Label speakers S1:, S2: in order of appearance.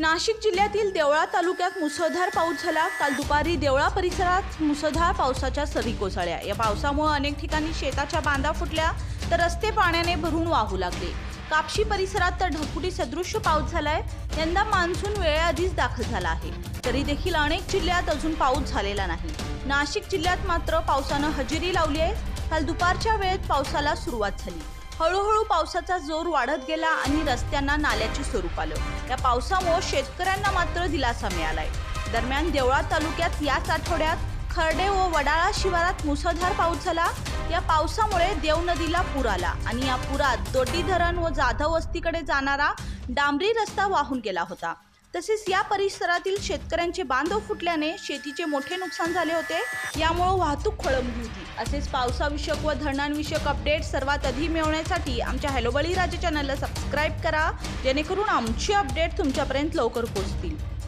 S1: नाशिक जिल्ह्यातील देवळा तालुक्यात मुसळधार पाऊस झाला. काल दुपारी देवळा परिसरात मुसळधार पावसाच्या सरी कोसळल्या. या पावसामुळे अनेक ठिकाणी शेताच्या बांधा फुटल्या तर रस्ते पाण्याने भरून वाहू लागले. कापशी परिसरात तर ढकुटी सदृश्य पाऊस झालाय. यंदा मान्सून वेळेआधीच दाखल झाला आहे. तरी देखील अनेक जिल्ह्यात अजून पाऊस झालेला नाही. नाशिक जिल्ह्यात मात्र पावसानं हजेरी लावली आहे. काल दुपारच्या वेळेत पावसाला सुरुवात झाली. हळूहळू पावसाचा जोर वाढत गेला आणि रस्त्यांना नाल्याचे स्वरूप आलं. या पावसामुळे शेतकऱ्यांना मात्र दिलासा मिळालाय. दरम्यान देवळा तालुक्यात याच आठवड्यात खर्डे व वडाळा शिवारात मुसळधार पाऊस झाला. या पावसामुळे देव नदीला पूर आला आणि या पुरात दोटी धरण व जाधव वस्तीकडे जाणारा डांबरी रस्ता वाहून गेला होता. तसेच या परिसरातील शेतकऱ्यांचे बांधव फुटल्याने शेतीचे मोठे नुकसान झाले होते. यामुळे वाहतूक खोळंबली होती. असेच पावसाविषयक व धरणांविषयक अपडेट सर्वात आधी मिळवण्यासाठी आमच्या हॅलो बळीराजा चॅनलला सबस्क्राईब करा. जेणेकरून आमची अपडेट तुमच्यापर्यंत लवकर पोहोचतील.